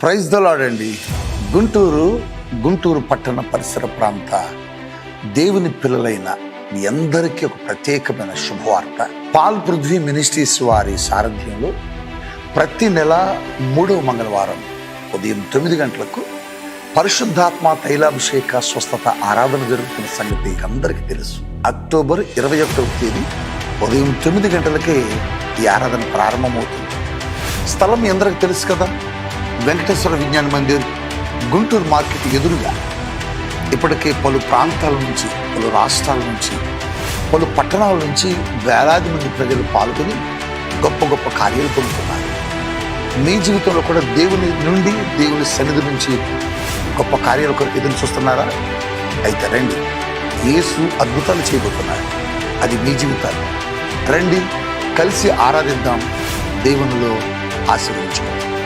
Praise దలాడండి Guntur Guntur పట్టణ పరిసర ప్రాంత దేవుని పిల్లలైన మీ అందరికీ ఒక ప్రత్యేకమైన శుభవార్త. పాల్ పృథ్వీ మినిస్ట్రీస్ వారి సారథ్యంలో ప్రతి నెల మూడవ మంగళవారం ఉదయం తొమ్మిది గంటలకు పరిశుద్ధాత్మ తైలాభిషేక స్వస్థత ఆరాధన జరుగుతున్న సంగతి అందరికీ తెలుసు. అక్టోబర్ ఇరవై ఒకటవ తేదీ ఉదయం తొమ్మిది గంటలకే ఈ ఆరాధన ప్రారంభమవుతుంది. స్థలం ఎందరికి తెలుసు కదా? వెంకటేశ్వర విజ్ఞాన మందిర్ గుంటూరు మార్కెట్ ఎదురుగా ఇప్పటికే పలు ప్రాంతాల నుంచి పలు రాష్ట్రాల నుంచి పలు పట్టణాల నుంచి వేలాది మంది ప్రజలు పాల్గొని గొప్ప గొప్ప కార్యాలు పొందుతున్నారు. మీ జీవితంలో కూడా దేవుని నుండి దేవుని సన్నిధి నుంచి గొప్ప కార్యాల కొరకు ఎదురు చూస్తున్నారా? అయితే రండి. యేసు అద్భుతాలు చేయబోతున్నారు. అది మీ జీవితాలు. రండి. కలిసి ఆరాధిద్దాం. దేవునిలో ఆశీర్వించుకుందాం